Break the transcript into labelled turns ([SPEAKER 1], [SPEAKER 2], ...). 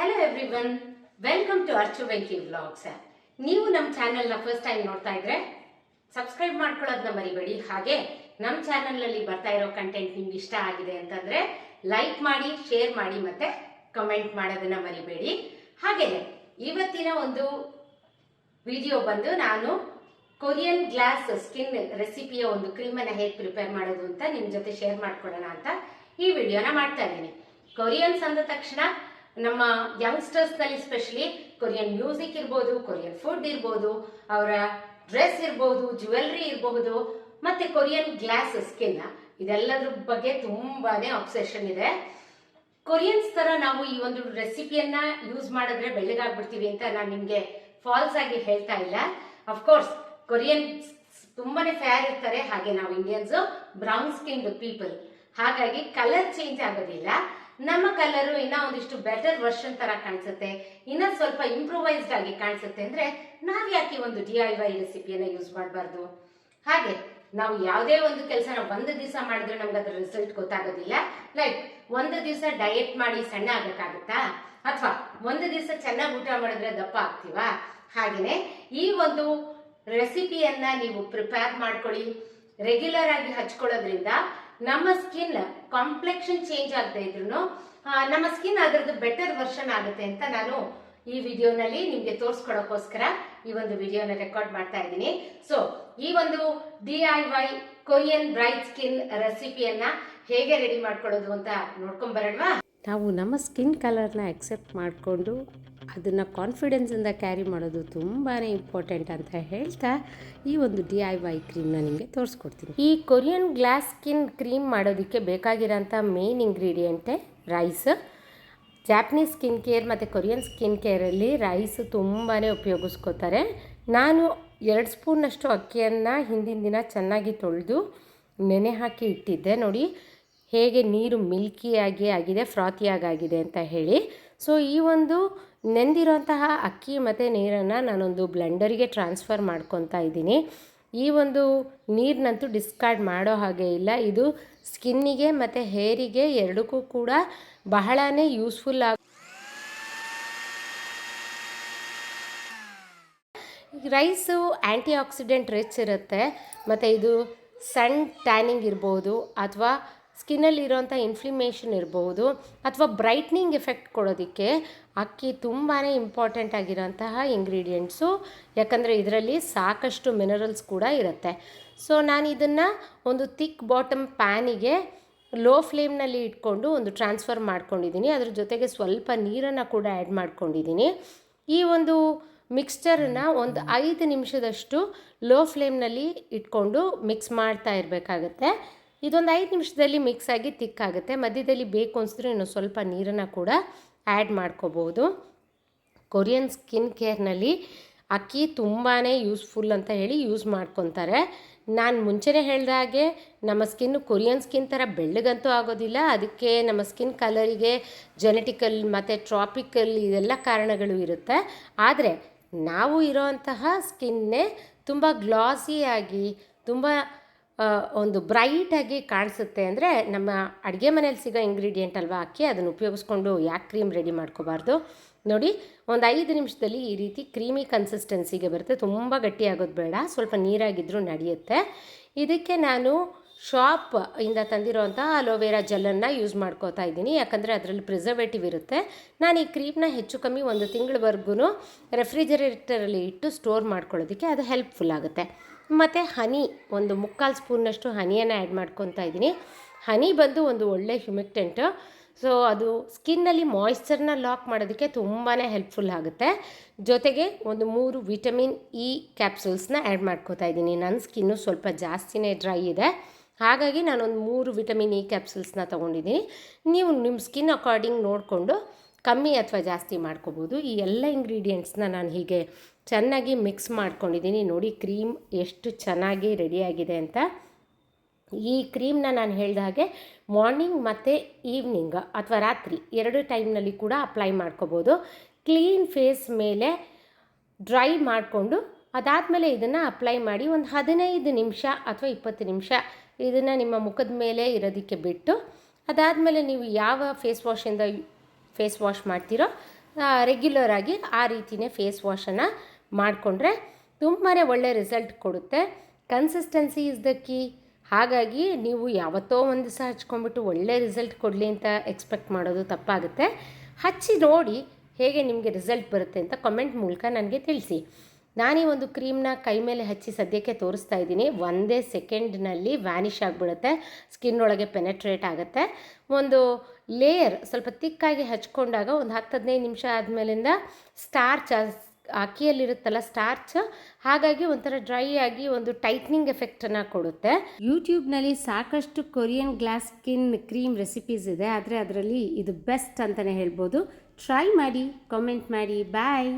[SPEAKER 1] Hello everyone welcome to Archu Venki vlogs ನೀವು ನಮ್ಮ ಚಾನೆಲ್ನ ಫಸ್ಟ್ ಟೈಮ್ ನೋಡ್ತಾ ಇದ್ರೆ ಸಬ್ಸ್ಕ್ರೈಬ್ ಮಾಡ್ಕೊಳ್ಳೋದನ್ನ ಮರಿಬೇಡಿ. ಹಾಗೆ ನಮ್ಮ ಚಾನೆಲ್ನಲ್ಲಿ ಬರ್ತಾ ಇರೋ ಕಂಟೆಂಟ್ ನಿಮ್ಗೆ ಇಷ್ಟ ಆಗಿದೆ ಅಂತಂದ್ರೆ ಲೈಕ್ ಮಾಡಿ ಶೇರ್ ಮಾಡಿ ಮತ್ತೆ ಕಮೆಂಟ್ ಮಾಡೋದನ್ನ ಮರಿಬೇಡಿ. ಹಾಗೆ ಇವತ್ತಿನ ಒಂದು ವಿಡಿಯೋ ಬಂದು ನಾನು ಕೊರಿಯನ್ ಗ್ಲಾಸ್ ಸ್ಕಿನ್ ರೆಸಿಪಿಯ ಒಂದು ಕ್ರೀಮನ್ನು ಹೇಗೆ ಪ್ರಿಪೇರ್ ಮಾಡೋದು ಅಂತ ನಿಮ್ಮ ಜೊತೆ ಶೇರ್ ಮಾಡ್ಕೊಳ್ಳೋಣ ಅಂತ ಈ ವಿಡಿಯೋನ ಮಾಡ್ತಾ ಇದ್ದೀನಿ. ಕೊರಿಯನ್ಸ್ ಅಂದ ತಕ್ಷಣ ನಮ್ಮ ಯಂಗ್ಸ್ಟರ್ಸ್ನಲ್ಲಿ ಸ್ಪೆಷಲಿ ಕೊರಿಯನ್ ಮ್ಯೂಸಿಕ್ ಇರ್ಬೋದು ಕೊರಿಯನ್ ಫುಡ್ ಇರ್ಬೋದು, ಅವರ ಡ್ರೆಸ್ ಇರ್ಬೋದು ಜ್ಯುವೆಲ್ರಿ ಇರಬಹುದು ಮತ್ತೆ ಕೊರಿಯನ್ ಗ್ಲಾಸ್ ಸ್ಕಿನ್ ಇದೆಲ್ಲದ್ರ ಬಗ್ಗೆ ತುಂಬಾನೇ ಅಬ್ಸೆಷನ್ ಇದೆ. ಕೊರಿಯನ್ಸ್ ತರ ನಾವು ಈ ಒಂದು ರೆಸಿಪಿಯನ್ನ ಯೂಸ್ ಮಾಡಿದ್ರೆ ಬೆಳ್ಳಗಾಗ್ಬಿಡ್ತೀವಿ ಅಂತ ನಾನು ನಿಮ್ಗೆ ಫಾಲ್ಸ್ ಆಗಿ ಹೇಳ್ತಾ ಇಲ್ಲ. ಅಫ್ಕೋರ್ಸ್ ಕೊರಿಯನ್ ತುಂಬಾನೇ ಫೇರ್ ಇರ್ತಾರೆ, ಹಾಗೆ ನಾವು ಇಂಡಿಯನ್ಸ್ ಬ್ರೌನ್ ಸ್ಕಿನ್ ಪೀಪಲ್ ಹಾಗಾಗಿ ಕಲರ್ ಚೇಂಜ್ ಆಗೋದಿಲ್ಲ. ನಮ್ಮ ಕಲರು ಇನ್ನ ಒಂದಿಷ್ಟು ಬೆಟರ್ ವರ್ಷನ್ ತರ ಕಾಣಿಸುತ್ತೆ. ಇನ್ನ ಸ್ವಲ್ಪ ಇಂಪ್ರೂವೈಸ್ಡ್ ಆಗಿ ಕಾಣಿಸುತ್ತೆ ಅಂದ್ರೆ ನಾವ್ ಯಾಕೆ ಒಂದು ಡಿ ಐ ವೈ ರೆಸಿಪಿಯನ್ನ ಯೂಸ್ ಮಾಡಬಾರ್ದು? ಹಾಗೆ, ನಾವು ಯಾವುದೇ ಒಂದು ಕೆಲಸನ ಒಂದು ದಿವಸ ಮಾಡಿದ್ರೆ ನಮ್ಗೆ ಅದ್ರ ರಿಸಲ್ಟ್ ಗೊತ್ತಾಗೋದಿಲ್ಲ. ಲೈಕ್ ಒಂದು ದಿವಸ ಡಯಟ್ ಮಾಡಿ ಸಣ್ಣ ಆಗಕ್ಕಾಗತ್ತಾ ಅಥವಾ ಒಂದು ದಿವಸ ಚೆನ್ನಾಗಿ ಊಟ ಮಾಡಿದ್ರೆ ದಪ್ಪ ಆಗ್ತೀವಾ? ಹಾಗೇನೆ ಈ ಒಂದು ರೆಸಿಪಿಯನ್ನ ನೀವು ಪ್ರಿಪೇರ್ ಮಾಡ್ಕೊಳ್ಳಿ. ರೆಗ್ಯುಲರ್ ಆಗಿ ಹಚ್ಕೊಳ್ಳೋದ್ರಿಂದ ನಮ್ಮ ಸ್ಕಿನ್ ಕಾಂಪ್ಲೆಕ್ಷನ್ ಚೇಂಜ್ ಆಗದೆ ಇದ್ರು ನಮ್ಮ ಸ್ಕಿನ್ ಅದರದ್ದು ಬೆಟರ್ ವರ್ಷನ್ ಆಗುತ್ತೆ ಅಂತ ನಾನು ಈ ವಿಡಿಯೋನಲ್ಲಿ ನಿಮ್ಗೆ ತೋರಿಸ್ಕೊಡೋಕ್ಕೋಸ್ಕರ ಈ ಒಂದು ವಿಡಿಯೋನ ರೆಕಾರ್ಡ್ ಮಾಡ್ತಾ ಇದ್ದೀನಿ. ಸೊ ಈ ಒಂದು D I Y Korean bright skin ರೆಸಿಪಿಯನ್ನ ಹೇಗೆ ರೆಡಿ ಮಾಡ್ಕೊಳ್ಳೋದು ಅಂತ ನೋಡ್ಕೊಂಡ್ ಬರೋಣವಾ?
[SPEAKER 2] ನಾವು ನಮ್ಮ ಸ್ಕಿನ್ ಕಲರ್ನ ಅಕ್ಸೆಪ್ಟ್ ಮಾಡಿಕೊಂಡು ಅದನ್ನು ಕಾನ್ಫಿಡೆನ್ಸಿಂದ ಕ್ಯಾರಿ ಮಾಡೋದು ತುಂಬಾ ಇಂಪಾರ್ಟೆಂಟ್ ಅಂತ ಹೇಳ್ತಾ ಈ ಒಂದು ಡಿ ಐ ವೈ ಕ್ರೀಮ್ನ ನಿಮಗೆ ತೋರಿಸ್ಕೊಡ್ತೀನಿ. ಈ ಕೊರಿಯನ್ ಗ್ಲಾಸ್ ಸ್ಕಿನ್ ಕ್ರೀಮ್ ಮಾಡೋದಕ್ಕೆ ಬೇಕಾಗಿರೋಂಥ ಮೇನ್ ಇಂಗ್ರೀಡಿಯೆಂಟೇ ರೈಸ್ ಜಾಪನೀಸ್ ಸ್ಕಿನ್ ಕೇರ್ ಮತ್ತು ಕೊರಿಯನ್ ಸ್ಕಿನ್ ಕೇರಲ್ಲಿ ರೈಸ್ ತುಂಬಾ ಉಪಯೋಗಿಸ್ಕೋತಾರೆ. ನಾನು ಎರಡು ಸ್ಪೂನಷ್ಟು ಅಕ್ಕಿಯನ್ನು ಹಿಂದಿನ ದಿನ ಚೆನ್ನಾಗಿ ತೊಳೆದು ನೆನೆ ಹಾಕಿ ಇಟ್ಟಿದ್ದೆ. ನೋಡಿ ಹೇಗೆ ನೀರು ಮಿಲ್ಕಿಯಾಗಿ ಆಗಿದೆ ಫ್ರಾತಿಯಾಗಿ ಆಗಿದೆ ಅಂತ ಹೇಳಿ. ಸೊ ಈ ಒಂದು ನೆಂದಿರೋಂತಹ ಅಕ್ಕಿ ಮತ್ತು ನೀರನ್ನು ನಾನೊಂದು ಬ್ಲೆಂಡರಿಗೆ ಟ್ರಾನ್ಸ್ಫರ್ ಮಾಡ್ಕೊತಾ ಇದ್ದೀನಿ. ಈ ಒಂದು ನೀರಿನಂತೂ ಡಿಸ್ಕಾರ್ಡ್ ಮಾಡೋ ಹಾಗೆ ಇಲ್ಲ. ಇದು ಸ್ಕಿನ್ನಿಗೆ ಮತ್ತು ಹೇರಿಗೆ ಎರಡಕ್ಕೂ ಕೂಡ ಬಹಳನೇ ಯೂಸ್ಫುಲ್ ಆಗ ರೈಸು ಆ್ಯಂಟಿ ಆಕ್ಸಿಡೆಂಟ್ ರಿಚ್ ಇರುತ್ತೆ. ಮತ್ತು ಇದು ಸನ್ ಟ್ಯಾನಿಂಗ್ ಇರ್ಬೋದು, ಅಥವಾ ಸ್ಕಿನ್ನಲ್ಲಿ ಇರೋಂಥ ಇನ್ಫ್ಲಿಮೇಷನ್ ಇರ್ಬೋದು ಅಥವಾ ಬ್ರೈಟ್ನಿಂಗ್ ಎಫೆಕ್ಟ್ ಕೊಡೋದಕ್ಕೆ ಅಕ್ಕಿ ತುಂಬಾ ಇಂಪಾರ್ಟೆಂಟ್ ಆಗಿರೋಂತಹ ಇಂಗ್ರೀಡಿಯೆಂಟ್ಸು ಯಾಕಂದರೆ ಇದರಲ್ಲಿ ಸಾಕಷ್ಟು ಮಿನರಲ್ಸ್ ಕೂಡ ಇರುತ್ತೆ. ಸೊ ನಾನು ಇದನ್ನು ಒಂದು ತಿಕ್ ಬಾಟಮ್ ಪ್ಯಾನಿಗೆ ಲೋ ಫ್ಲೇಮ್ನಲ್ಲಿ ಇಟ್ಕೊಂಡು ಒಂದು ಟ್ರಾನ್ಸ್ಫರ್ ಮಾಡ್ಕೊಂಡಿದ್ದೀನಿ ಅದ್ರ ಜೊತೆಗೆ ಸ್ವಲ್ಪ ನೀರನ್ನು ಕೂಡ ಆ್ಯಡ್ ಮಾಡ್ಕೊಂಡಿದ್ದೀನಿ ಈ ಒಂದು ಮಿಕ್ಸ್ಚರನ್ನ ಒಂದು ಐದು ನಿಮಿಷದಷ್ಟು ಲೋ ಫ್ಲೇಮ್ನಲ್ಲಿ ಇಟ್ಕೊಂಡು ಮಿಕ್ಸ್ ಮಾಡ್ತಾ ಇರಬೇಕಾಗತ್ತೆ. ಇದೊಂದು ಐದು ನಿಮಿಷದಲ್ಲಿ ಮಿಕ್ಸ್ ಆಗಿ ತಿಕ್ಕಾಗುತ್ತೆ ಮಧ್ಯದಲ್ಲಿ ಬೇಕು ಅನಿಸಿದ್ರೆ ಇನ್ನು ಸ್ವಲ್ಪ ನೀರನ್ನು ಕೂಡ ಆ್ಯಡ್ ಮಾಡ್ಕೋಬೋದು. ಕೊರಿಯನ್ ಸ್ಕಿನ್ ಕೇರ್ನಲ್ಲಿ ಅಕ್ಕಿ ತುಂಬಾ ಯೂಸ್ಫುಲ್ ಅಂತ ಹೇಳಿ ಯೂಸ್ ಮಾಡ್ಕೊತಾರೆ. ನಾನು ಮುಂಚೆನೇ ಹೇಳಿದ ಹಾಗೆ ನಮ್ಮ ಸ್ಕಿನ್ನು ಕೊರಿಯನ್ ಸ್ಕಿನ್ ಥರ ಬೆಳ್ಳಗಂತೂ ಆಗೋದಿಲ್ಲ. ಅದಕ್ಕೆ ನಮ್ಮ ಸ್ಕಿನ್ ಕಲರಿಗೆ ಜೆನೆಟಿಕಲ್ ಮತ್ತು ಟ್ರಾಪಿಕಲ್ ಇದೆಲ್ಲ ಕಾರಣಗಳು ಇರುತ್ತೆ. ಆದರೆ ನಾವು ಇರೋವಂತಹ ಸ್ಕಿನ್ನೇ ತುಂಬ ಗ್ಲಾಸಿಯಾಗಿ ತುಂಬ ಒಂದು ಬ್ರೈಟಾಗಿ ಕಾಣಿಸುತ್ತೆ ಅಂದರೆ ನಮ್ಮ ಅಡುಗೆ ಮನೇಲಿ ಸಿಗೋ ಇಂಗ್ರೀಡಿಯೆಂಟ್ ಅಲ್ವಾ ಅಕ್ಕಿ, ಅದನ್ನು ಉಪಯೋಗಿಸ್ಕೊಂಡು ಯಾಕೆ ಕ್ರೀಮ್ ರೆಡಿ ಮಾಡ್ಕೋಬಾರ್ದು? ನೋಡಿ, ಒಂದು ಐದು ನಿಮಿಷದಲ್ಲಿ ಈ ರೀತಿ ಕ್ರೀಮಿ ಕನ್ಸಿಸ್ಟೆನ್ಸಿಗೆ ಬರುತ್ತೆ. ತುಂಬ ಗಟ್ಟಿಯಾಗೋದು ಬೇಡ, ಸ್ವಲ್ಪ ನೀರಾಗಿದ್ದರೂ ನಡೆಯುತ್ತೆ. ಇದಕ್ಕೆ ನಾನು ಶಾಪ್ ಇಂದ ತಂದಿರೋವಂಥ ಅಲೋವೆರಾ ಜೆಲ್ಲನ್ನು ಯೂಸ್ ಮಾಡ್ಕೋತಾ ಇದ್ದೀನಿ. ಯಾಕಂದರೆ ಅದರಲ್ಲಿ ಪ್ರಿಸರ್ವೇಟಿವ್ ಇರುತ್ತೆ. ನಾನು ಈ ಕ್ರೀಮ್ನ ಹೆಚ್ಚು ಕಮ್ಮಿ ಒಂದು ತಿಂಗಳವರೆಗೂ ರೆಫ್ರಿಜರೇಟರಲ್ಲಿ ಇಟ್ಟು ಸ್ಟೋರ್ ಮಾಡ್ಕೊಳ್ಳೋದಕ್ಕೆ ಅದು ಹೆಲ್ಪ್ಫುಲ್ ಆಗುತ್ತೆ. ಮತ್ತು ಹನಿ, ಒಂದು ಮುಕ್ಕಾಲು ಸ್ಪೂನ್ನಷ್ಟು ಹನಿಯನ್ನು ಆ್ಯಡ್ ಮಾಡ್ಕೊತಾ ಇದ್ದೀನಿ. ಹನಿ ಬಂದು ಒಂದು ಒಳ್ಳೆ ಹ್ಯುಮಿಕ್ಟೆಂಟು ಸೊ ಅದು ಸ್ಕಿನ್ನಲ್ಲಿ ಮಾಯ್ಶ್ಚರ್ನ ಲಾಕ್ ಮಾಡೋದಕ್ಕೆ ತುಂಬಾ ಹೆಲ್ಪ್ಫುಲ್ ಆಗುತ್ತೆ. ಜೊತೆಗೆ ಒಂದು ಮೂರು ವಿಟಮಿನ್ ಇ ಕ್ಯಾಪ್ಸೂಲ್ಸ್ನ ಆ್ಯಡ್ ಮಾಡ್ಕೋತಾ ಇದ್ದೀನಿ. ನನ್ನ ಸ್ಕಿನ್ನು ಸ್ವಲ್ಪ ಜಾಸ್ತಿನೇ ಡ್ರೈ ಇದೆ. ಹಾಗಾಗಿ ನಾನೊಂದು ಮೂರು ವಿಟಮಿನ್ ಇ ಕ್ಯಾಪ್ಸೂಲ್ಸ್ನ ತೊಗೊಂಡಿದ್ದೀನಿ. ನೀವು ನಿಮ್ಮ ಸ್ಕಿನ್ ಅಕಾರ್ಡಿಂಗ್ ನೋಡಿಕೊಂಡು ಕಮ್ಮಿ ಅಥವಾ ಜಾಸ್ತಿ ಮಾಡ್ಕೋಬೋದು. ಈ ಎಲ್ಲ ಇಂಗ್ರೀಡಿಯೆಂಟ್ಸ್ನ ನಾನು ಹೀಗೆ ಚೆನ್ನಾಗಿ ಮಿಕ್ಸ್ ಮಾಡ್ಕೊಂಡಿದ್ದೀನಿ. ನೋಡಿ ಕ್ರೀಮ್ ಎಷ್ಟು ಚೆನ್ನಾಗಿ ರೆಡಿಯಾಗಿದೆ ಅಂತ. ಈ ಕ್ರೀಮ್ನ ನಾನು ಹೇಳಿದ ಹಾಗೆ ಮಾರ್ನಿಂಗ್ ಮತ್ತು ಈವ್ನಿಂಗ್ ಅಥವಾ ರಾತ್ರಿ ಎರಡು ಟೈಮ್ನಲ್ಲಿ ಕೂಡ ಅಪ್ಲೈ ಮಾಡ್ಕೋಬೋದು. ಕ್ಲೀನ್ ಫೇಸ್ ಮೇಲೆ ಡ್ರೈ ಮಾಡಿಕೊಂಡು ಅದಾದಮೇಲೆ ಇದನ್ನು ಅಪ್ಲೈ ಮಾಡಿ ಒಂದು ಹದಿನೈದು ನಿಮಿಷ ಅಥವಾ ಇಪ್ಪತ್ತು ನಿಮಿಷ ಇದನ್ನು ನಿಮ್ಮ ಮುಖದ ಮೇಲೆ ಇರೋದಕ್ಕೆ ಬಿಟ್ಟು ಅದಾದಮೇಲೆ ನೀವು ಯಾವ ಫೇಸ್ ವಾಶಿಂದ ಫೇಸ್ ವಾಶ್ ಮಾಡ್ತೀರೋ ರೆಗ್ಯುಲರ್ ಆಗಿ ಆ ರೀತಿಯೇ ಫೇಸ್ ವಾಶನ್ನು ಮಾಡಿಕೊಂಡ್ರೆ ತುಂಬಾ ಒಳ್ಳೆ ರಿಸಲ್ಟ್ ಕೊಡುತ್ತೆ. ಕನ್ಸಿಸ್ಟೆನ್ಸಿ ಇಸ್ ದ ಕೀ ಹಾಗಾಗಿ ನೀವು ಯಾವತ್ತೋ ಒಂದು ದಿವಸ ಹಚ್ಕೊಂಡ್ಬಿಟ್ಟು ಒಳ್ಳೆ ರಿಸಲ್ಟ್ ಕೊಡಲಿ ಅಂತ ಎಕ್ಸ್ಪೆಕ್ಟ್ ಮಾಡೋದು ತಪ್ಪಾಗುತ್ತೆ. ಹಚ್ಚಿ ನೋಡಿ ಹೇಗೆ ನಿಮಗೆ ರಿಸಲ್ಟ್ ಬರುತ್ತೆ ಅಂತ ಕಮೆಂಟ್ ಮೂಲಕ ನನಗೆ ತಿಳಿಸಿ. ನಾನೀ ಒಂದು ಕ್ರೀಮ್ನ ಕೈ ಮೇಲೆ ಹಚ್ಚಿ ಸದ್ಯಕ್ಕೆ ತೋರಿಸ್ತಾ ಇದ್ದೀನಿ. ಒಂದೇ ಸೆಕೆಂಡ್ನಲ್ಲಿ ವ್ಯಾನಿಷ್ ಆಗಿಬಿಡುತ್ತೆ. ಸ್ಕಿನ್ ಒಳಗೆ ಪೆನೆಟ್ರೇಟ್ ಆಗುತ್ತೆ. ಒಂದು ಲೇಯರ್ ಸ್ವಲ್ಪ ತಿಕ್ಕಾಗಿ ಹಚ್ಕೊಂಡಾಗ ಒಂದು ಹತ್ತು ಹದಿನೈದು ನಿಮಿಷ ಆದಮೇಲಿಂದ ಸ್ಟಾರ್ಚ್ ಅಕ್ಕಿಯಲ್ಲಿರುತ್ತಲ್ಲ ಸ್ಟಾರ್ಚ್, ಹಾಗಾಗಿ ಒಂಥರ ಡ್ರೈ ಆಗಿ ಒಂದು ಟೈಟ್ನಿಂಗ್ ಎಫೆಕ್ಟನ್ನು ಕೊಡುತ್ತೆ. ಯೂಟ್ಯೂಬ್ನಲ್ಲಿ ಸಾಕಷ್ಟು Korean glass skin cream recipes ಇದೆ. ಆದರೆ ಅದರಲ್ಲಿ ಇದು ಬೆಸ್ಟ್ ಅಂತಲೇ ಹೇಳ್ಬೋದು. ಟ್ರೈ ಮಾಡಿ, ಕಾಮೆಂಟ್ ಮಾಡಿ. ಬಾಯ್!